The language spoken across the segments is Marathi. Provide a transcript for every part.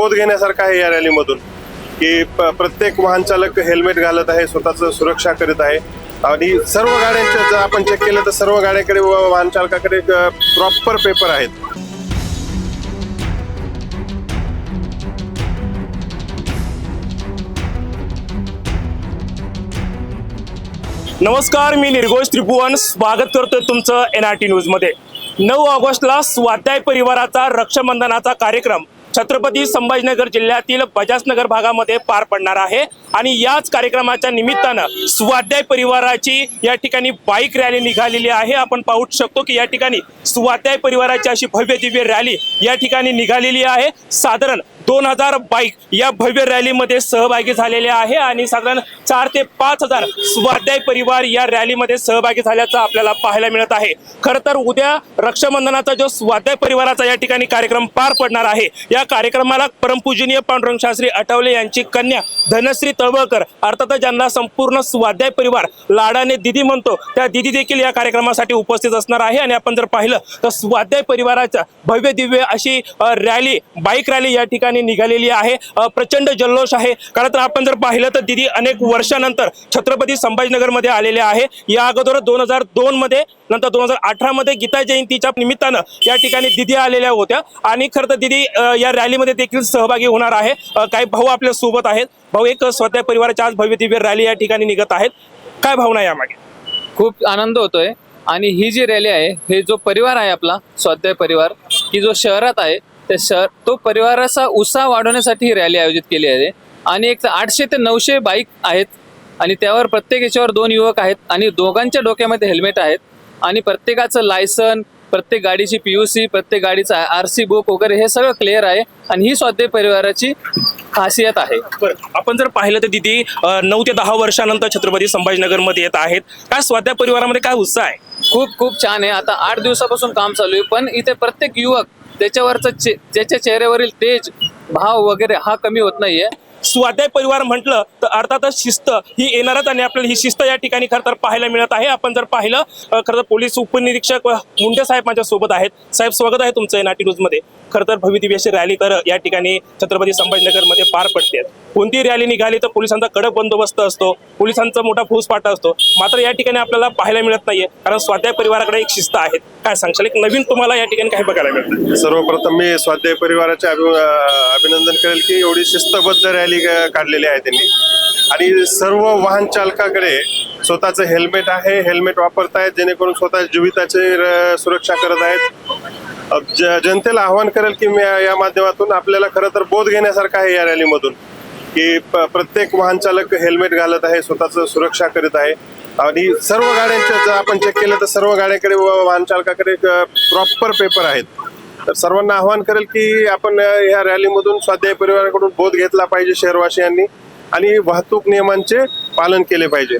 बोध घेण्यासारखा आहे या रॅलीमधून की प्रत्येक वाहन चालक हेल्मेट घालत आहे स्वतःच सुरक्षा करीत आहे. आणि सर्व गाड्यांच्या जर आपण चेक केलं तर सर्व गाड्याकडे वाहन चालकाकडे प्रॉपर पेपर आहेत. नमस्कार मी निर्घोष त्रिभुवन. स्वागत करतोय तुमचं एन आर टी न्यूजमध्ये नऊ ऑगस्टला स्वाध्याय परिवाराचा रक्षाबंधनाचा कार्यक्रम. छत्रपती संभाजीनगर जिल्ह्यातील बजाजनगर भागामध्ये पार पडणार आहे. आणि याच कार्यक्रमाच्या निमित्तानं स्वाध्याय परिवाराची या ठिकाणी बाईक रॅली निघालेली आहे. आपण पाहू शकतो की या ठिकाणी स्वाध्याय परिवाराची अशी भव्य दिव्य रॅली या ठिकाणी निघालेली आहे. साधारण दोन हजार बाईक या भव्य रॅलीमध्ये सहभागी झालेले आहे आणि साधारण चार ते पाच हजार स्वाध्याय परिवार या रॅलीमध्ये सहभागी झाल्याचं आपल्याला पाहायला मिळत आहे. खरं तर उद्या रक्षाबंधनाचा जो स्वाध्याय परिवाराचा या ठिकाणी कार्यक्रम पार पडणार आहे या कार्यक्रमाला परमपूजनीय पांडुरंग शास्त्री आठवले यांची कन्या धनश्री तळवळकर अर्थातच ज्यांना संपूर्ण स्वाध्याय परिवार लाडाने दिदी म्हणतो त्या दिदी देखील या कार्यक्रमासाठी उपस्थित असणार आहे. आणि आपण जर पाहिलं तर स्वाध्याय परिवाराच्या भव्य दिव्य अशी रॅली बाईक रॅली या ठिकाणी निघालेली आहे. प्रचंड जल्लोष आहे. कारण तर आपण जर पाहिलं तर दिदी अनेक वर्षानंतर छत्रपती संभाजीनगरमध्ये आलेले आहे. या अगोदर दोन हजार दोन मध्ये नंतर दोन हजार अठरा मध्ये गीता जयंतीच्या निमित्तानं या ठिकाणी दिदी आलेल्या होत्या. आणि खरं तर दिदी या रॅलीमध्ये देखील सहभागी होणार आहे. काही भाऊ आपल्यासोबत आहेत. भाऊ एक स्वतः परिवाराच्या आज भव्य दिव्य रॅली या ठिकाणी निघत आहेत. काय भावना यामागे? खूप आनंद होतोय. आणि ही जी रॅली आहे हे जो परिवार आहे आपला स्वाध्याय परिवार की जो शहरात आहे त्या शहर तो परिवाराचा उत्साह वाढवण्यासाठी ही रॅली आयोजित केली आहे. आणि एक आठशे ते नऊशे बाईक आहेत आणि त्यावर प्रत्येक याच्यावर दोन युवक आहेत आणि दोघांच्या डोक्यामध्ये हेल्मेट आहेत. आणि प्रत्येकाचं लायसन प्रत्येक गाडीची पीयूसी प्रत्येक गाडीचा आर सी बुक वगैरे हे सगळं क्लिअर आहे आणि ही स्वाध्याय परिवाराची खासियत आहे. आपण जर पाहिलं तर दिदी अ, नऊ ते दहा वर्षानंतर छत्रपती संभाजीनगरमध्ये येत आहेत. काय स्वाध्याय परिवारामध्ये काय उत्साह आहे? खूप खूप छान आहे. आता आठ दिवसापासून काम चालू आहे पण इथे प्रत्येक युवक त्याच्यावरचं चे ज्याच्या चेहऱ्यावरील तेज भाव वगैरे हा कमी होत नाहीये. स्वाध्याय परिवार म्हटलं तर अर्थातच शिस्त ही येणारच आणि आपल्याला ही शिस्त या ठिकाणी खरं तर पाहायला मिळत आहे. आपण जर पाहिलं खरं तर पोलीस उपनिरीक्षक मुंडे साहेब माझ्या सोबत आहेत. साहेब स्वागत आहे तुमचं नाटी न्यूजमध्ये खरं तर भव्य अशी रॅली तर या ठिकाणी छत्रपती संभाजीनगरमध्ये पार पडते कोणती रॅली निघाली तर पोलिसांचा कडक बंदोबस्त असतो पोलिसांचा मोठा फौजफाटा असतो. मात्र या ठिकाणी आपल्याला पाहायला मिळत नाहीये कारण स्वाध्याय परिवाराकडे एक शिस्त आहे. काय सांगशाल? एक नवीन तुम्हाला या ठिकाणी काय बघायला मिळतं? सर्वप्रथम मी स्वाध्याय परिवाराचे अभिनंदन करेल की एवढी शिस्तबद्ध रॅली रॅली काढलेली आहे त्यांनी. आणि सर्व वाहन चालकाकडे स्वतःचं हेल्मेट आहे हेल्मेट वापरतायत जेणेकरून स्वतः जीविताची र- सुरक्षा करत आहेत. जनतेला आव्हान करेल की मी या माध्यमातून आपल्याला खरं तर बोध घेण्यासारखं आहे या रॅलीमधून की प- प्रत्येक वाहन चालक हेल्मेट घालत आहे स्वतःचं सुरक्षा करीत आहे. आणि सर्व गाड्यांच्या जर आपण चेक केलं तर सर्व गाड्यांकडे व वाहन चालकाकडे प्रॉपर पेपर आहेत. तर सर्वांना आव्हान करेल की आपण या रॅलीमधून स्वाध्याय परिवाराकडून बोध घेतला पाहिजे शहरवासियांनी आणि वाहतूक नियमांचे पालन केले पाहिजे.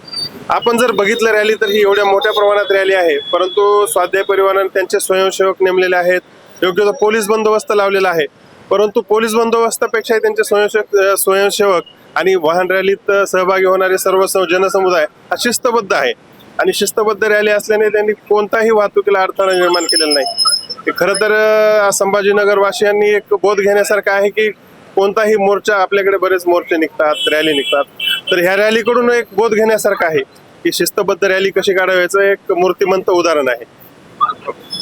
आपण जर बघितलं रॅली तर ही एवढ्या मोठ्या प्रमाणात रॅली आहे परंतु स्वाध्याय परिवाराने त्यांचे स्वयंसेवक नेमलेले आहेत योग्य तो पोलीस बंदोबस्त लावलेला आहे. परंतु पोलीस बंदोबस्तापेक्षा त्यांचे स्वयंसेवक स्वयंसेवक आणि वाहन रॅलीत सहभागी होणारे सर्व जनसमुदाय हा शिस्तबद्ध आहे. आणि शिस्तबद्ध रॅली असल्याने त्यांनी कोणताही वाहतुकीला अडथळा निर्माण केलेला नाही. खरं तर संभाजीनगर वासियांनी एक बोध घेण्यासारखं आहे की कोणताही मोर्चा आपल्याकडे बरेच मोर्चे निघतात रॅली निघतात. तर ह्या रॅलीकडून एक बोध घेण्यासारखं आहे की शिस्तबद्ध रॅली कशी काढाव्याचं एक मूर्तिमंत उदाहरण आहे.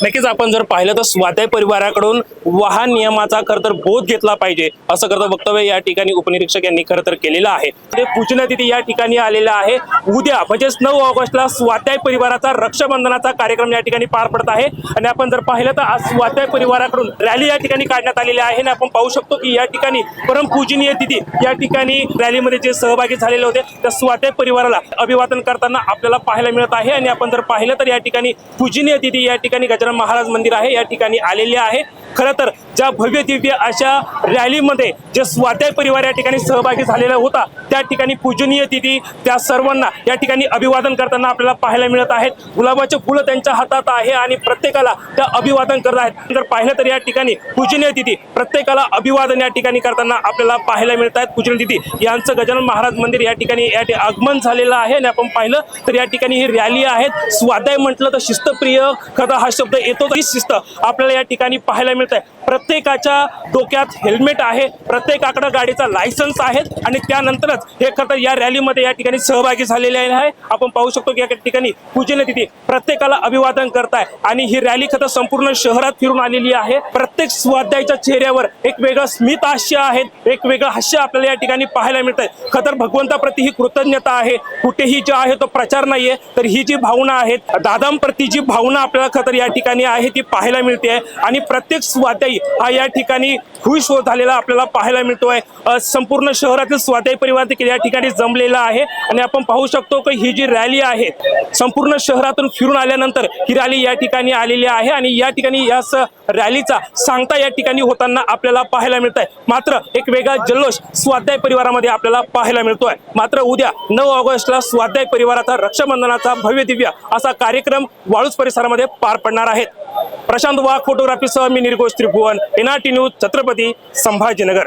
नक्कीच आपण जर पाहिलं तर स्वाध्याय परिवाराकडून वाहन नियमाचा खर तर बोध घेतला पाहिजे असं करतं वक्तव्य या ठिकाणी उपनिरीक्षक यांनी खरं तर केलेलं आहे. ते पूजनतिथी या ठिकाणी आलेलं आहे. उद्या म्हणजेच नऊ ऑगस्टला स्वाध्याय परिवाराचा रक्षाबंधनाचा कार्यक्रम या ठिकाणी पार पडत आहे. आणि आपण जर पाहिलं तर आज स्वाध्याय परिवाराकडून रॅली या ठिकाणी काढण्यात आलेली आहे आणि आपण पाहू शकतो की या ठिकाणी परमपूजनीय तिथी या ठिकाणी रॅलीमध्ये जे सहभागी झालेले होते त्या स्वाध्याय परिवाराला अभिवादन करताना आपल्याला पाहायला मिळत आहे. आणि आपण जर पाहिलं तर या ठिकाणी पूजनीय तिथी या ठिकाणी महाराज मंदिर आहे या ठिकाणी आलेले आहे खरं तर ज्या भव्य दिव्य अशा रॅलीमध्ये जे स्वाध्याय परिवार या ठिकाणी सहभागी झालेला होता त्या ठिकाणी पूजनीय तिथी त्या सर्वांना या ठिकाणी अभिवादन करताना आपल्याला पाहायला मिळत आहेत. गुलाबाचे फुलं त्यांच्या हातात आहे आणि प्रत्येकाला त्या अभिवादन करत आहेत. जर पाहिलं तर या ठिकाणी पूजनीय तिथी प्रत्येकाला अभिवादन या ठिकाणी करताना आपल्याला पाहायला मिळत आहेत. पूजनीय तिथी यांचं गजानन महाराज मंदिर या ठिकाणी या आगमन झालेलं आहे आणि आपण पाहिलं तर या ठिकाणी ही रॅली आहेत स्वाध्याय म्हटलं तर शिस्तप्रिय कदा हा शब्द येतो ही शिस्त आपल्याला या ठिकाणी पाहायला मिळत मिळत आहे. प्रत्येकाच्या डोक्यात हेल्मेट आहे प्रत्येकाकडे गाडीचा लायसन्स आहे आणि त्यानंतरच हे खरं या रॅलीमध्ये या ठिकाणी सहभागी झालेले आहे. आपण पाहू शकतो की या ठिकाणी पूजन तिथे प्रत्येकाला अभिवादन करताय आणि ही रॅली खरं संपूर्ण शहरात फिरून आलेली आहे. प्रत्येक स्वाध्यायाच्या चेहऱ्यावर एक वेगळं स्मित हास्य आहे एक वेगळं हास्य आपल्याला या ठिकाणी पाहायला मिळत आहे खतर भगवंताप्रती ही कृतज्ञता आहे. कुठेही जे आहे तो प्रचार नाहीये तर ही जी भावना आहे दादांप्रती जी भावना आपल्याला खतर या ठिकाणी आहे ती पाहायला मिळते आणि प्रत्येक स्वाध्यायी हा या ठिकाणी खुश होत झालेला आपल्याला पाहायला मिळतोय. संपूर्ण शहरातील स्वाध्यायी परिवार देखील या ठिकाणी जमलेला आहे. आणि आपण पाहू शकतो की ही जी रॅली आहे संपूर्ण शहरातून फिरून आल्यानंतर ही रॅली या ठिकाणी आलेली आहे. आणि या ठिकाणी या रॅलीचा सांगता या ठिकाणी होताना आपल्याला पाहायला मिळत आहे मात्र एक वेगळा जल्लोष स्वाध्याय परिवारामध्ये आपल्याला पाहायला मिळतोय. मात्र उद्या नऊ ऑगस्टला स्वाध्याय परिवाराचा रक्षाबंधनाचा भव्य दिव्य असा कार्यक्रम वाळूज परिसरामध्ये पार पडणार आहेत प्रशांत वाघ फोटोग्राफीसह मी निर्घोष त्रिभुवन एनआरटी न्यूज छत्रपती संभाजीनगर.